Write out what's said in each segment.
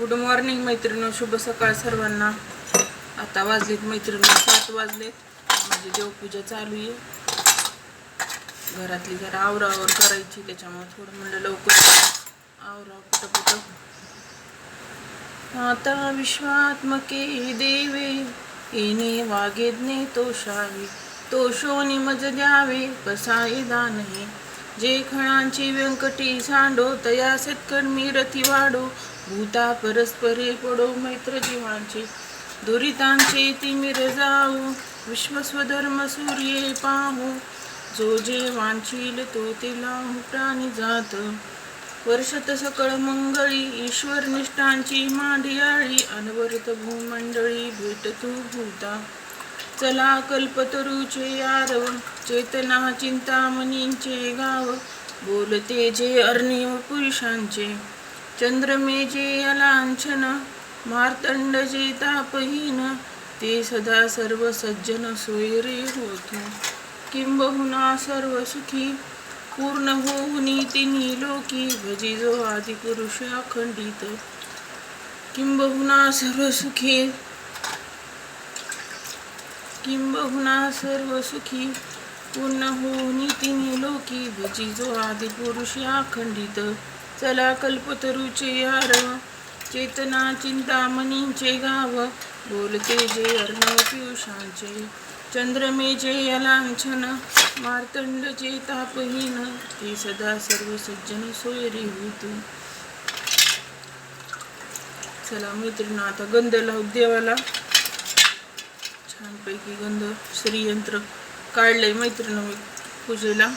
Good morning मैत्रिणी शुभ सकाळ सर्वांना. आता वाजलेत मैत्रिणी सात वाजलेत. माझी देवपूजा चालू आहे. घरातली जरा आवरावर करायची त्याच्यामुळे थोडं म्हणलं लवकर आवराव कुठं कुठं आता विश्वात्मके देवे येणे वागेदने तोषावे तोषोनी मज द्यावे कसाई दानहे. जे खणांची व्यंकटी सांडो तया सत्कर्मी रथी वाढो भूता परस्परे पडो मैत्र जीवांची दुरितांचे तिमिर जाऊ विश्वस्वधर्म सूर्ये पाहू. जो जे वांछील तो ते लाहू प्राणी जात. वर्षत सकळ मंगळी ईश्वर निष्ठांची मांडियाळी अनवरत भूमंडळी भेट तू भूता. चला कल्पतरूचे आरव चेतना चिंतामणींचे गाव. बोलते जे अर्णिव पुरुषांचे चंद्रमेजे अलांछन मार्तंड जे तापहीन ते सदा सर्व सज्जन सोयरे होत. किंबहुना सर्व सुखी पूर्ण होऊनी तिन्ही लोकी भजी जो आदिपुरुष अखंडित. किंबहुना सर्व सुखी किंबहुना सर्व सुखी पूर्ण होनी तिने लोकी भजी जो आदिपुरुष अखंडित चला कल्पतरूचे यार चेतना चिंतामणींचे गाव. बोलते जे अर्णव पियुषांचे चंद्रमेचे अलांछन मार्तंड तापहीन ते सदा सर्व सज्जन सोयरी होत. चला मैत्रिणी आता गंध लावू देवाला. छानपैकी गंध श्रीयंत्र काढलंय मैत्रिणी मी पूजेला.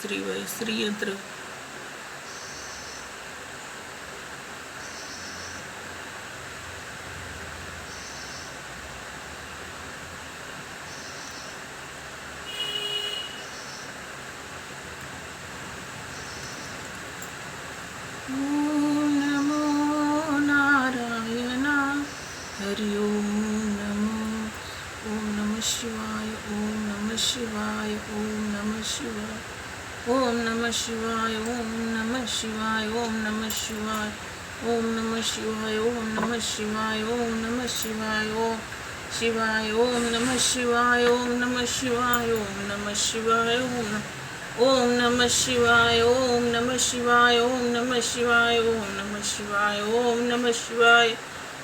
श्रीबाई श्रीयंत्र. ॐ ஓம் நம சிவாய் ஓம் நம சிவாய் ஓம் நம சிவாய் ஓம் நம சிவாய் ஓம் நம சிவாய் ஓம் நம சிவாய் ஓம் சிவாய் ஓம் நம சிவாய் ஓம் நம சிவாய் ஓம் நம சிவாய் ஓம் ஓம் நம சிவாய் ஓம் நம சிவாய் ஓம் நம சிவாய் ஓம் நம சிவாய் ஓம் நம சிவாய்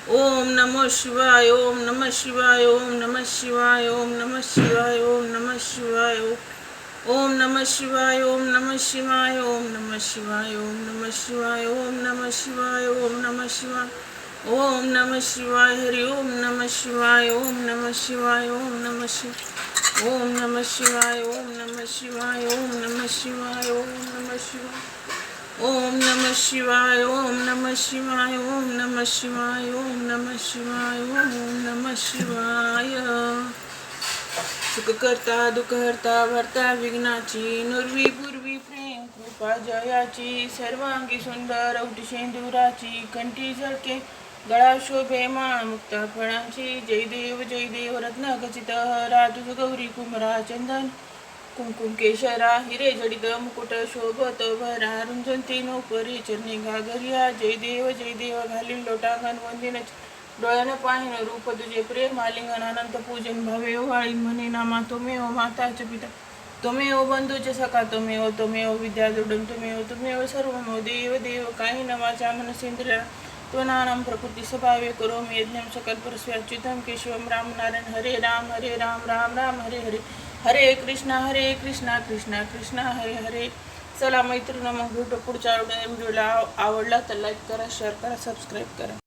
ஓம் நமோ சிவாய் ஓம் நம சிவாய் ஓம் நம சிவாய் ஓம் நம சிவாய் ஓம் நம சிவாய் ஓம் ओम नमः शिवाय ओम नमः शिवाय ओम नमः शिवाय ओम नमः शिवाय ओम नमः शिवाय ओम नमः शिवाय ओम नमः शिवाय हरि ओम नमः शिवाय ओम नमः शिवाय ओम नमः शिवाय ओम नमः शिवाय ओम नमः शिवाय ओम नमः शिवाय ओम नमः शिवाय ओम नमः शिवाय ओम नमः शिवाय ओम नमः शिवाय ओम नमः शिवाय ओम नमः शिवाय सुख करता दुःख हरता भरता विघ्नाची नुरवी पूर्वी प्रेम कृपा जयाची सर्वांगी सुंदर औटी शेंदुराची कंठी झळके गळा शोभे माळ मुक्ता फळांची जय देव जय देव रत्न खचित हरा तुझ गौरी कुमरा चंदन कुमकुम केशरा हिरे जडित मुकुट शोभत भरा रुंजंती नोपरी चरणी घागरिया जय देव जय देव घालीन लोटांगण वंदिन डोळ्यानं पाहिन रूप तुझे प्रेम आलिंगन अनंत पूजन भावे वाळी म्हणे नामा तुमेव माताचे पिता तुमेव बंधूचे सखा तुमेव तुमेव विद्या जोडून तुमेव तुमेव सर्वमेव देव देव काही न वाचा मनसेंद्रिया त्वनानं प्रकृती स्वभावे करोमि यज्ञम सकल परस्व्याच्युतं केशवम राम नारायण हरे राम हरे राम राम राम हरे हरे हरे कृष्णा हरे कृष्णा कृष्णा कृष्णा हरे हरे चला मैत्रिणी मग भेटू पुढच्या व्हिडिओला आवडला तर लाईक करा शेअर करा सबस्क्राईब करा